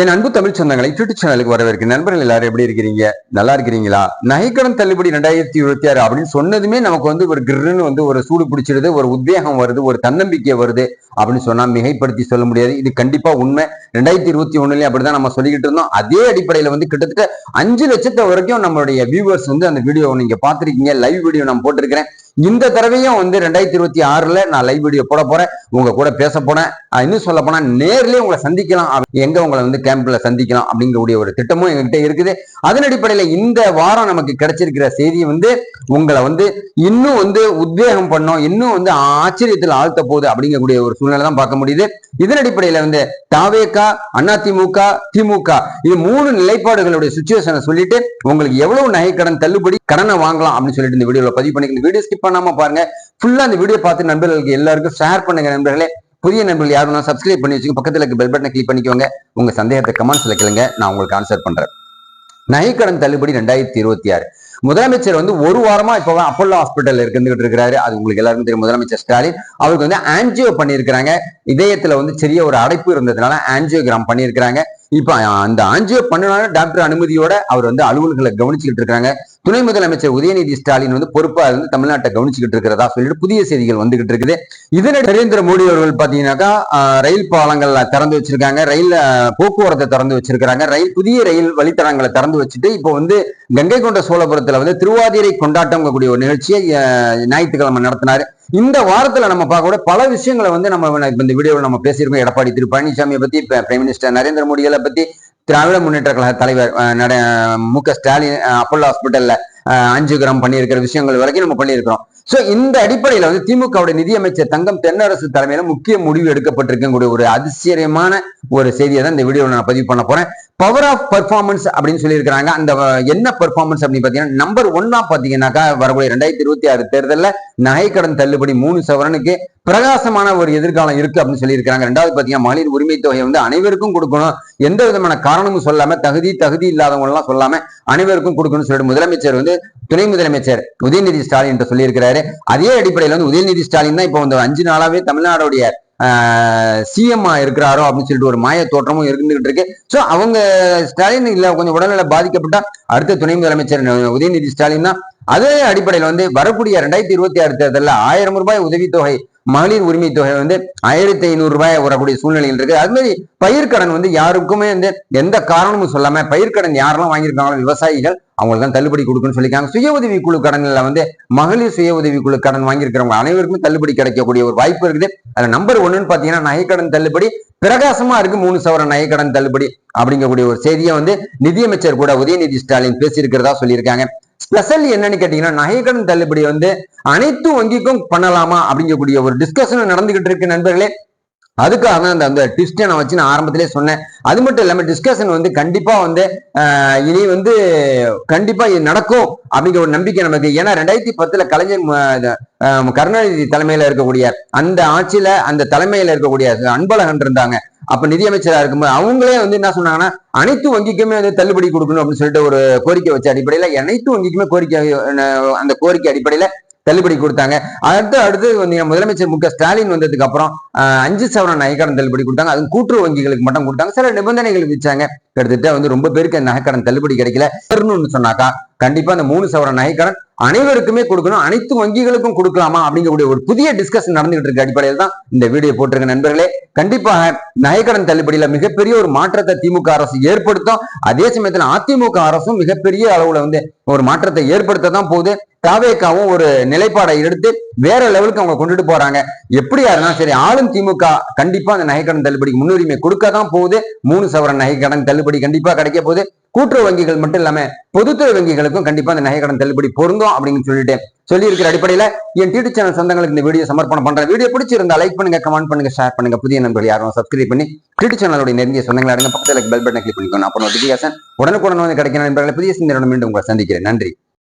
என் அன்பு தமிழ் சொந்தங்களை யூடியூப் சேனலுக்கு வரவேற்கு நண்பர்கள் எல்லாரும் எப்படி இருக்கிறீங்க? நல்லா இருக்கிறீங்களா? நகைக்கடன் தள்ளுபடி ரெண்டாயிரத்தி இருபத்தி ஆறு அப்படின்னு சொன்னதுமே நமக்கு வந்து ஒரு கிருன்னு வந்து ஒரு சூடு பிடிச்சிடுது ஒரு உத்வேகம் வருது ஒரு தன்னம்பிக்கை வருது அப்படின்னு சொன்னா மிகைப்படுத்தி சொல்ல முடியாது. இது கண்டிப்பா உண்மை. ரெண்டாயிரத்தி இருபத்தி ஒண்ணுலயும் அப்படிதான் நம்ம சொல்லிக்கிட்டு இருந்தோம். அதே அடிப்படையில வந்து கிட்டத்தட்ட அஞ்சு லட்சத்தை வரைக்கும் நம்மளுடைய வியூவர்ஸ் வந்து அந்த வீடியோ நீங்க பாத்திருக்கீங்க லைவ் வீடியோ நான் போட்டிருக்கிறேன். இந்த தடவையும் வந்து ரெண்டாயிரத்தி இருபத்தி ஆறுல நான் லைவ் வீடியோ போட போறேன். உங்க கூட பேச போனேன் இன்னும் சொல்ல போனா நேர்லயே உங்களை சந்திக்கலாம். எங்க உங்களை வந்து கேம்ப்ல சந்திக்கலாம் அப்படிங்கக்கூடிய ஒரு திட்டமும் எங்ககிட்ட இருக்குது. அதன் அடிப்படையில இந்த வாரம் நமக்கு கிடைச்சிருக்கிற செய்தி வந்து உங்களை வந்து இன்னும் வந்து உத்வேகம் பண்ணோம். இன்னும் வந்து ஆச்சரியத்தில் ஆழ்த்த போகுது அப்படிங்கக்கூடிய ஒரு சூழ்நிலை தான் பார்க்க முடியுது. இதன் அடிப்படையில வந்து தாவேகா அதிமுக திமுக இது மூணு நிலைப்பாடுகளுடைய சுச்சுவேஷனை சொல்லிட்டு உங்களுக்கு எவ்வளவு நகை கடன் தள்ளுபடி கடனை வாங்கலாம் அப்படின்னு சொல்லிட்டு இந்த வீடியோல பதிவு பண்ணிக்கிறேன் வீடியோ ஸ்கிப் பண்ணாம பாருங்க. ஃபுல்லா அந்த வீடியோ பார்த்து நண்பர்களுக்கு எல்லாருக்கும் ஷேர் பண்ணுங்க நண்பர்களே. புதிய நண்பர்கள் யாரும் சப்ஸ்கிரைப் பண்ணி வச்சுக்கோங்க. பக்கத்தில் இருக்க பெல் பட்டனை கிளிக் பண்ணிக்கோங்க. உங்க சந்தேகத்தை கமெண்ட்ஸ்ல கேளுங்க. நான் உங்களுக்கு ஆன்சர் பண்றேன். நகைக்கடன் தள்ளுபடி ரெண்டாயிரத்தி இருபத்தி ஆறு. முதலமைச்சர் வந்து ஒரு வாரமா இப்போ அப்பல்லோ ஹாஸ்பிட்டல் இருந்துகிட்டு இருக்கிறாரு. அது உங்களுக்கு எல்லாருக்கும் தெரியும். முதலமைச்சர் ஸ்டாலின். அவருக்கு வந்து ஆன்ஜியோ பண்ணியிருக்கிறாங்க. இதயத்துல வந்து சிறிய ஒரு அடைப்பு இருந்ததுனால ஆன்ஜியோகிராம் பண்ணியிருக்கிறாங்க. இப்ப அந்த ஆன்ஜியோ பண்ணினால டாக்டர் அனுமதியோட அவர் வந்து அலுவலர்களை கவனிச்சுக்கிட்டு இருக்காங்க. துணை முதலமைச்சர் உதயநிதி ஸ்டாலின் வந்து பொறுப்பா இருந்து தமிழ்நாட்டை கவனிச்சுக்கிட்டு இருக்கிறதா சொல்லிட்டு புதிய செய்திகள் வந்துகிட்டு இருக்குது. இதனிடையே நரேந்திர மோடி அவர்கள் பாத்தீங்கன்னாக்கா ஆஹ், ரயில் பாலங்கள்ல திறந்து வச்சிருக்காங்க. ரயில் போக்குவரத்தை திறந்து வச்சிருக்காங்க ரயில் புதிய ரயில் வழித்தடங்களை திறந்து வச்சுட்டு இப்போ வந்து கங்கை கொண்ட சோழபுரத்துல வந்து திருவாதிரை கொண்டாட்டம் கூடிய ஒரு நிகழ்ச்சியை ஞாயிற்றுக்கிழமை நடத்தினாரு. இந்த வாரத்துல நம்ம பார்க்க கூட பல விஷயங்களை வந்து நம்ம இந்த வீடியோவில் நம்ம பேசியிருக்கோம். எடப்பாடி திரு பழனிசாமியை பத்தி பிரைம் மினிஸ்டர் நரேந்திர மோடிகளை பத்தி திராவிட முன்னேற்ற கழக தலைவர் நட- மு க ஸ்டாலின் அஹ், ஹாஸ்பிட்டல்ல அஞ்சு கிராம் பண்ணியிருக்கிற விஷயங்கள் வரைக்கும் நம்ம பண்ணியிருக்கிறோம். சோ இந்த அடிப்படையில வந்து திமுகவுடைய நிதியமைச்சர் தங்கம் தென்னரசு தலைமையில முக்கிய முடிவு எடுக்கப்பட்டிருக்கக்கூடிய ஒரு அதிசயமான ஒரு செய்தியை தான் இந்த வீடியோவில் நான் பதிவு பண்ண போறேன். பவர் ஆஃப் பர்ஃபார்மன்ஸ் அப்படின்னு சொல்லியிருக்கிறாங்க. அந்த என்ன பெர்ஃபார்மன்ஸ் அப்படின்னு பார்த்தீங்கன்னா நம்பர் ஒன்னா பாத்தீங்கன்னாக்கா வரக்கூடிய ரெண்டாயிரத்தி இருபத்தி ஆறு தேர்தலில் நகைக்கடன் தள்ளுபடி மூணு சவரனுக்கு பிரகாசமான ஒரு எதிர்காலம் இருக்கு அப்படின்னு சொல்லியிருக்காங்க ரெண்டாவது பார்த்தீங்கன்னா மகளிர் உரிமை தொகையை வந்து அனைவருக்கும் கொடுக்கணும். எந்த விதமான காரணமும் சொல்லாம தகுதி தகுதி இல்லாதவங்க எல்லாம் சொல்லாம அனைவருக்கும் கொடுக்கணும்னு சொல்லிட்டு முதலமைச்சர் வந்து துணை முதலமைச்சர் உதயநிதி ஸ்டாலின் என்று சொல்லியிருக்கிறாரு. அதே அடிப்படையில் வந்து உதயநிதி ஸ்டாலின் தான் இப்போ வந்து அஞ்சு நாளாவே தமிழ்நாடுடைய சிஎம் இருக்கிறாரோ அப்படின்னு சொல்லிட்டு ஒரு மாய தோற்றமும் இருந்துகிட்டு இருக்கு. ஸோ அவங்க ஸ்டாலின் இல்லை கொஞ்சம் உடல்நல பாதிக்கப்பட்டா அடுத்த துணை முதலமைச்சர் உதயநிதி ஸ்டாலின் தான். அதே அடிப்படையில் வந்து வரக்கூடிய ரெண்டாயிரத்தி இருபத்தி ஆறு தேர்தலில் ஆயிரம் ரூபாய் உதவித்தொகை மகளிர் உரிமை தொகை வந்து ஆயிரத்தி ஐநூறு ரூபாய் வரக்கூடிய சூழ்நிலைகள் இருக்கு. அது மாதிரி பயிர்க்கடன் வந்து யாருக்குமே வந்து எந்த காரணமும் சொல்லாம பயிர்க்கடன் யாரெல்லாம் வாங்கியிருக்காங்களோ விவசாயிகள் அவங்களுக்கு தான் தள்ளுபடி கொடுக்குன்னு சொல்லியிருக்காங்க. சுய உதவி குழு கடனில் வந்து மகளிர் சுய உதவி குழு கடன் வாங்கியிருக்கிறவங்க அனைவருக்குமே தள்ளுபடி கிடைக்கக்கூடிய ஒரு வாய்ப்பு இருக்குது. அதில் நம்பர் ஒன்றுன்னு பார்த்தீங்கன்னா நகைக்கடன் தள்ளுபடி பிரகாசமா இருக்கு மூணு சவர நகைக்கடன் தள்ளுபடி அப்படிங்கக்கூடிய ஒரு செய்தியை வந்து நிதியமைச்சர் கூட உதயநிதி ஸ்டாலின் பேசியிருக்கிறதா சொல்லியிருக்காங்க. ஸ்பெஷல் என்னன்னு கேட்டீங்கன்னா நகைக்கடன் தள்ளுபடி வந்து அனைத்து வங்கிக்கும் பண்ணலாமா அப்படிங்கக்கூடிய ஒரு டிஸ்கஷன் நடந்துகிட்டு இருக்கு நண்பர்களே. அதுக்காக தான் அந்த அந்த ட்விஸ்டை நான் வச்சு நான் ஆரம்பத்திலே சொன்னேன். அது மட்டும் இல்லாம டிஸ்கஷன் வந்து கண்டிப்பா வந்து இனி வந்து கண்டிப்பா இது நடக்கும் அப்படிங்கிற ஒரு நம்பிக்கை நமக்கு. ஏன்னா ரெண்டாயிரத்தி பத்துல கலைஞர் கருணாநிதி தலைமையில இருக்கக்கூடிய அந்த ஆட்சியில அந்த தலைமையில இருக்கக்கூடிய அன்பழகன் இருந்தாங்க. அப்ப நிதியமைச்சரா இருக்கும்போது அவங்களே வந்து என்ன சொன்னாங்கன்னா அனைத்து வங்கிக்குமே வந்து தள்ளுபடி கொடுக்கணும் அப்படின்னு சொல்லிட்டு ஒரு கோரிக்கை வச்ச அடிப்படையில அனைத்து வங்கிக்குமே கோரிக்கை அந்த கோரிக்கை அடிப்படையில தள்ளுபடி கொடுத்தாங்க. அடுத்து அடுத்து வந்து முதலமைச்சர் மு க ஸ்டாலின் வந்ததுக்கு அப்புறம் அஞ்சு சவரன் நகைக்கடன் தள்ளுபடி கொடுத்தாங்க. அது கூட்டுறவு வங்கிகளுக்கு மட்டும் கொடுத்தாங்க. சில நிபந்தனைகள் வச்சாங்க கிட்டத்தட்ட வந்து ரொம்ப பேருக்கு நகைக்கடன் தள்ளுபடி கிடைக்கல. ஒன்னு சொன்னாக்கா கண்டிப்பா அந்த மூணு சவரன் நகைக்கடன் அனைவருக்குமே கொடுக்கணும். அனைத்து வங்கிகளுக்கும் கொடுக்கலாமா? அப்படிங்கக்கூடிய ஒரு புதிய டிஸ்கஷன் நடந்துகிட்டு இருக்க. அடிப்படையில் தான் இந்த வீடியோ போட்டிருக்க நண்பர்களே. கண்டிப்பாக நகைக்கடன் தள்ளுபடியில மிகப்பெரிய ஒரு மாற்றத்தை திமுக அரசு ஏற்படுத்தும். அதே சமயத்துல அதிமுக அரசும் மிகப்பெரிய அளவுல வந்து ஒரு மாற்றத்தை ஏற்படுத்த தான் போகுது. தாவேக்காவும் ஒரு நிலைப்பாடை எடுத்து வேற லெவலுக்கு அவங்க கொண்டுட்டு போறாங்க. எப்படியா இருந்தாலும் சரி ஆளும் திமுக கண்டிப்பா அந்த நகைக்கடன் தள்ளுபடிக்கு முன்னுரிமை கொடுக்க தான் போகுது. மூணு சவரன் நகைக்கடன் தள்ளுபடி கண்டிப்பா கிடைக்க போகுது. கூட்டுறவு வங்கிகள் மட்டும் இல்லாம பொதுத்துறை வங்கிகளுக்கும் கண்டிப்பா அந்த நகைக்கடன் தள்ளுபடி பொருந்தும் அப்படின்னு சொல்லிட்டு சொல்லி இருக்கிற அடிப்படையில என் டிடி சேனல் சொந்தங்களுக்கு இந்த வீடியோ சமர்ப்பணம் பண்றேன் வீடியோ பிடிச்சிருந்தா லைக் பண்ணுங்க கமெண்ட் பண்ணுங்க ஷேர் பண்ணுங்க. புதிய நண்பர்கள் யாரும் சப்ஸ்கிரைப் பண்ணி டிடி சேனலுடைய நெருங்கிய சொந்தங்களா இருங்க பக்கத்தில் பெல் பட்டனை கிளிக் பண்ணிக்கணும் அப்புறம் நோட்டிபிகேஷன் உடனுக்குடன் வந்து கிடைக்கிற நண்பர்களை புதிய சிந்தனை மீண்டும் உங்களை சந்திக்கிறேன். நன்றி.